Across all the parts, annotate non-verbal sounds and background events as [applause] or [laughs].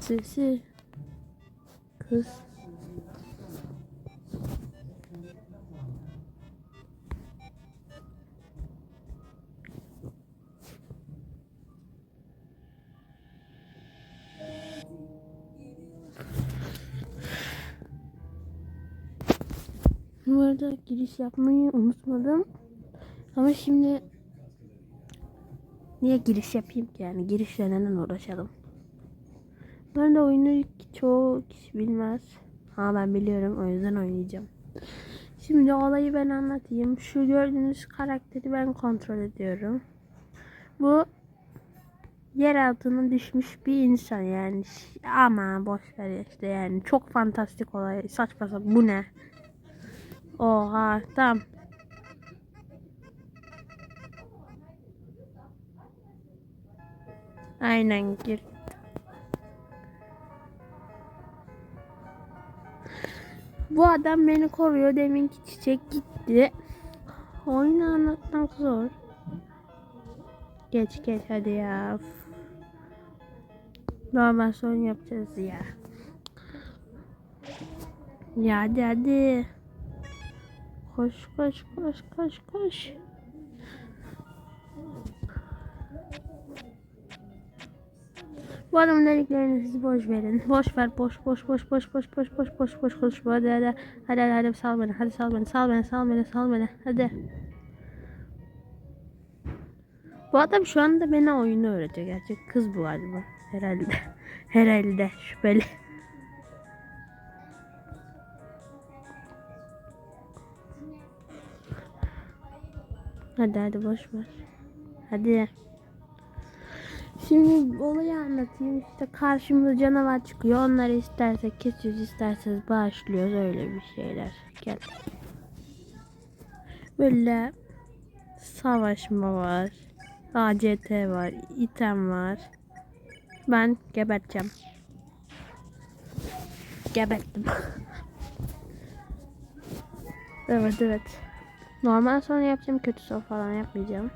Sesi. Kız. Bu arada giriş yapmayı unutmadım. Ama şimdi niye giriş yapayım ki yani girişle neden uğraşalım. Ben de oyunu çoğu kişi bilmez. Ha ben biliyorum o yüzden oynayacağım. Şimdi olayı ben anlatayım. Şu gördüğünüz karakteri ben kontrol ediyorum. Bu yer altına düşmüş bir insan yani. Ama boş ver işte yani. Çok fantastik olay. Saçma sapan. Bu ne? Oha tamam. Aynen gir. Bu adam beni koruyor. Deminki çiçek gitti. Oyunu anlatmak zor. Geç geç hadi ya. Normal son yapacağız ya. Ya hadi hadi. Koş koş koş koş koş. Bu adamın dediklerini siz boş verin. Boş ver boş boş boş boş boş boş boş boş boş konuşma hadi hadi hadi hadi hadi sal beni hadi sal beni sal beni sal beni sal beni hadi. Bu adam şu anda bana oyunu öğretiyor gerçek kız bu galiba herhalde [laughs] herhalde şüpheli. Hadi hadi boş ver. Hadi. Şimdi olayı anlatayım. İşte karşımıza canavar çıkıyor. Onları istersek kesiyoruz, isterseniz bağışlıyoruz. Öyle bir şeyler. Gel. Böyle savaşma var. ACT var. item var. Ben geberteceğim. Geberttim. [laughs] evet evet. Normal sonra yapacağım. Kötü son falan yapmayacağım.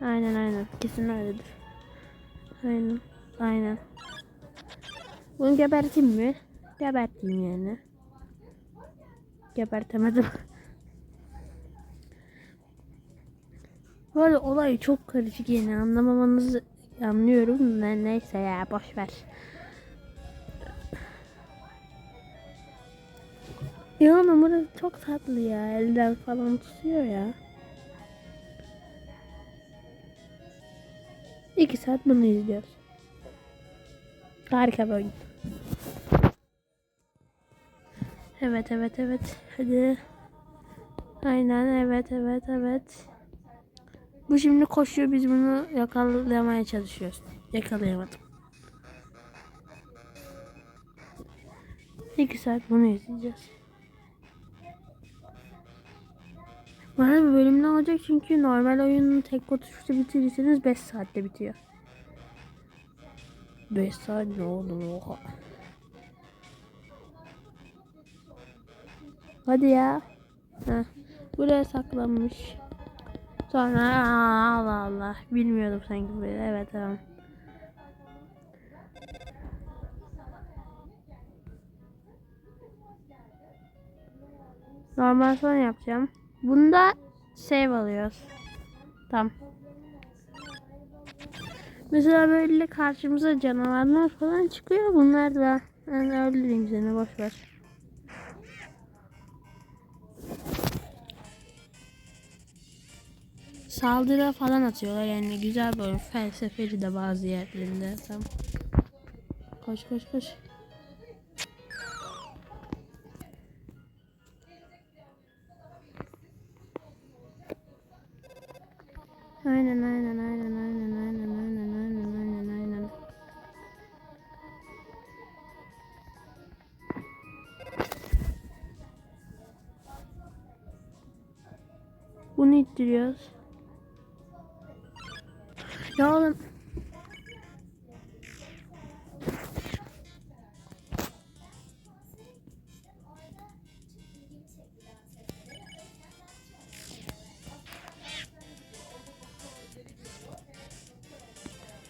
Aynen aynen. Kesin öyledir. Aynen. Aynen. Bunu geberteyim mi? Geberteyim yani. Gebertemedim. Bu arada olay çok karışık yani anlamamanızı anlıyorum. Ne, neyse ya boş ver. Ya numara çok tatlı ya. Elden falan tutuyor ya. İki saat bunu izliyoruz. Harika bir oyun. Evet evet evet. Hadi. Aynen evet evet evet. Bu şimdi koşuyor biz bunu yakalamaya çalışıyoruz. Yakalayamadım. İki saat bunu izleyeceğiz. Bana bir bölüm ne olacak çünkü normal oyunun tek oturuşta bitirirseniz 5 saatte bitiyor. 5 saat ne oldu oha. Hadi ya. Heh. Buraya saklanmış. Sonra aa, Allah Allah. Bilmiyordum sanki böyle. Evet tamam. Normal son yapacağım. Bunda save alıyoruz. Tamam. Mesela böyle karşımıza canavarlar falan çıkıyor. Bunlar da ben öldüreyim seni boş ver. Saldırı falan atıyorlar yani güzel oyun. Felsefeli de bazı yerlerinde. Tamam. Koş koş koş. Aynen aynen aynen aynen aynen aynen aynen aynen aynen. Bunu ittiriyoruz.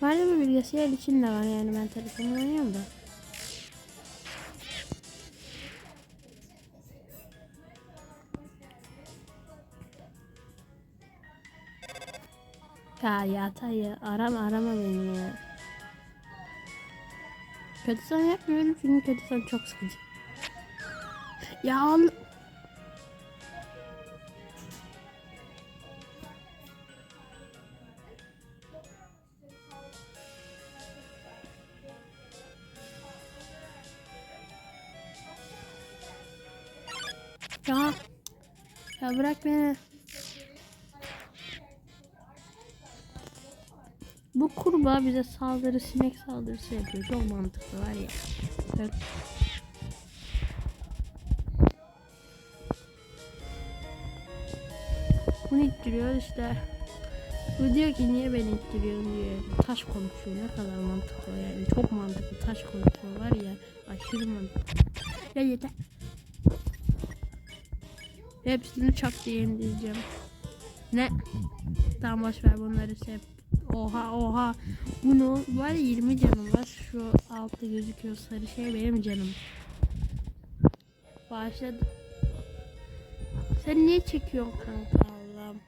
Bu bilgisayar için de var yani ben telefonla oynuyorum da. Ya ya Tayyip arama arama beni ya. Kötü sana yapmıyorum çünkü kötü sana çok sıkıcı. Ya al. Bırak beni. Bu kurbağa bize saldırı sinek saldırısı yapıyor. Çok mantıklı var ya. Evet. Bunu ittiriyor işte. Bu diyor ki niye beni ittiriyorsun diye. Taş konuşuyor ne kadar mantıklı yani. Çok mantıklı taş konuşuyor var ya. Aşırı mantıklı. Ya yeter. Hepsini çak diye diyeceğim. Ne? Tamam boş ver bunları hep. Oha oha. Bunu var ya 20 canım var. Şu altta gözüküyor sarı şey benim canım. Başladı. Sen niye çekiyorsun kanka Allah'ım?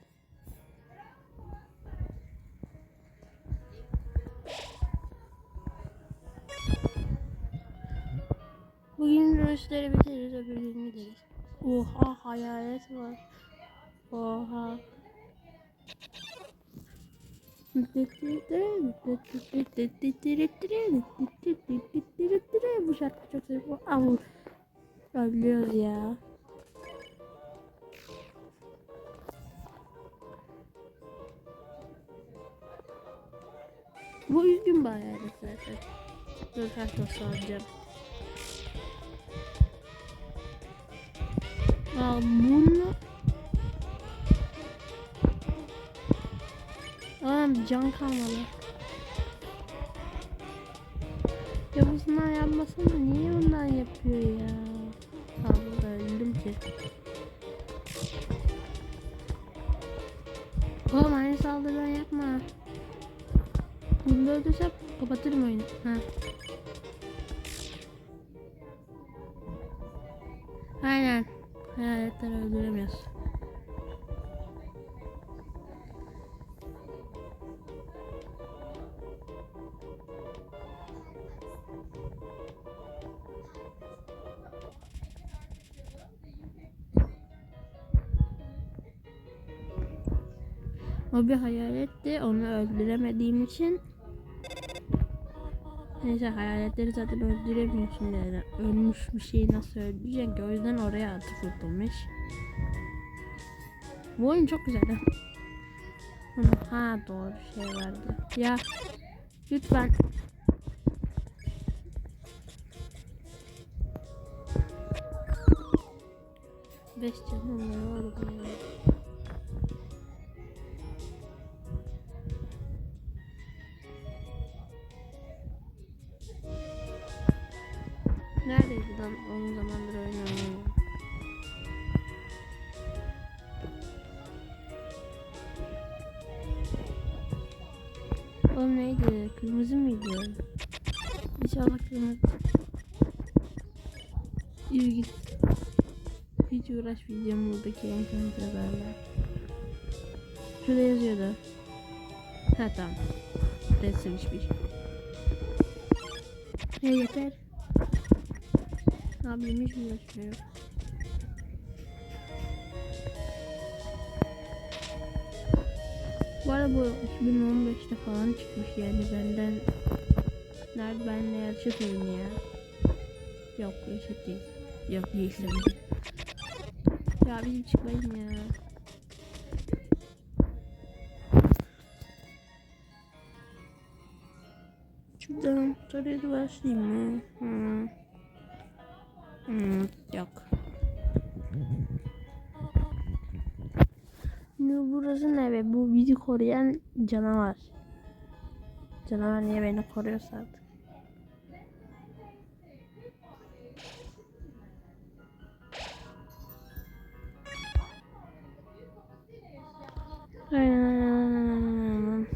Bugün dersleri bitiririz öbür gün gideriz. Oha hayalet var. Oha. Bu şarkı çok seviyorum. Ölüyoruz ya. Bu üzgün bir hayalet. Dur kaç nasıl alacağım. Aa bunu Oğlum can kalmadı. Ya bu sınav yapmasın da niye ondan yapıyor ya? Allah öldüm ki. Oğlum aynı saldırıdan yapma. Bunu öldürsem kapatırım oyunu. Ha. O bir hayaletti. Onu öldüremediğim için Neyse hayaletleri zaten öldüremiyorsun yani. Ölmüş bir şeyi nasıl öldüreceksin ki? O yüzden oraya atıp yapılmış. Bu oyun çok güzel. ha. Doğru şey vardı. Ya lütfen. Beş canım var orada İnşallah kırmızı. Yürü. Hiç uğraşmayacağım buradaki en kadarlarla. Şurada yazıyordu. Ha tamam. Resim hiçbir. Ya yeter. Abim hiç uğraşmıyor. Bu arada bu 2015'te falan çıkmış yani benden Nerede benimle yarışıp oynuyor Yok yaşıt değil Yok değil tabii Ya bizim çıkmayın ya Şuradan soruya da başlayayım mı? Hmm. Hmm, yok. Şimdi burası ne be? Bu bizi koruyan canavar. Canavar niye beni koruyorsa artık. Aynen aynen aynen aynen.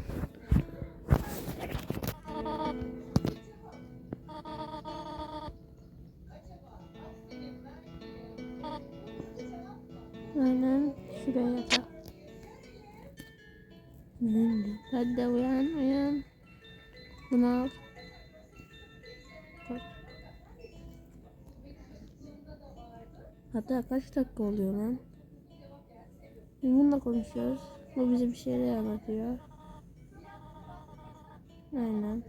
Aynen şuraya yatak. Hadi uyan uyan. Bunu al. Hatta kaç dakika oluyor lan? Bununla konuşuyoruz. Bu bize bir şeyler anlatıyor. Aynen.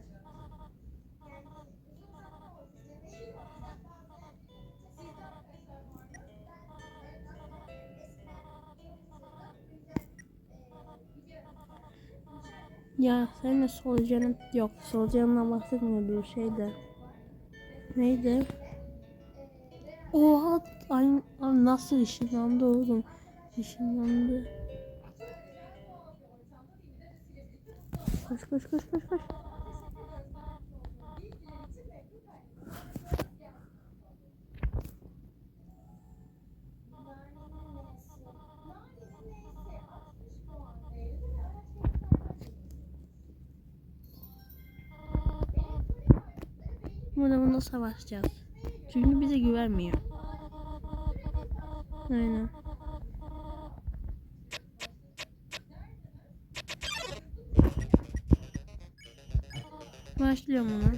Ya sen de solucanın yok solucanından bahsetmiyor bir şey de. Neydi? Oha ay, ay nasıl ışınlandı oğlum? Işınlandı. Koş koş koş koş koş. Burada bunu savaşacağız. Çünkü bize güvenmiyor. Aynen. Başlıyorum ona.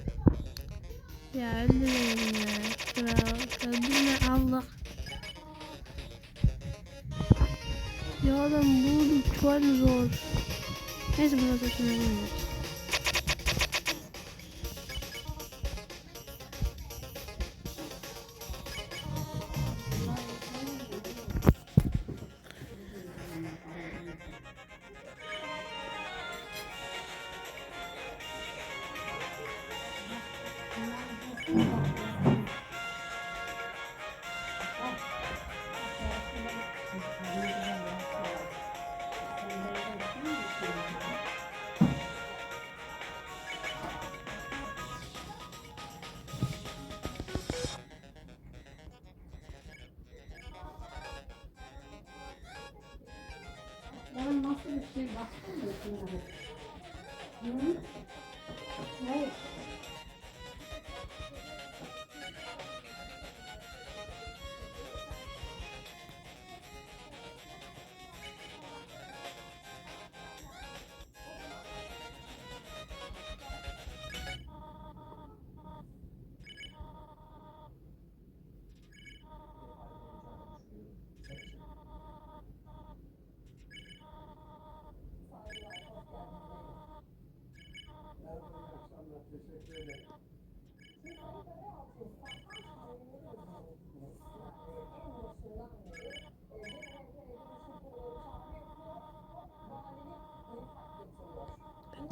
Ya öldürmeyin ya. Kral. Öldürme Allah. Ya adam bu çok zor. Neyse bunu da şimdi bilmiyoruz. Ben nasıl bir şey baksana şunlara. Hı? Ne? Hadi. Hı? Hı. Bilmem. Oraya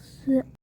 sürersen ben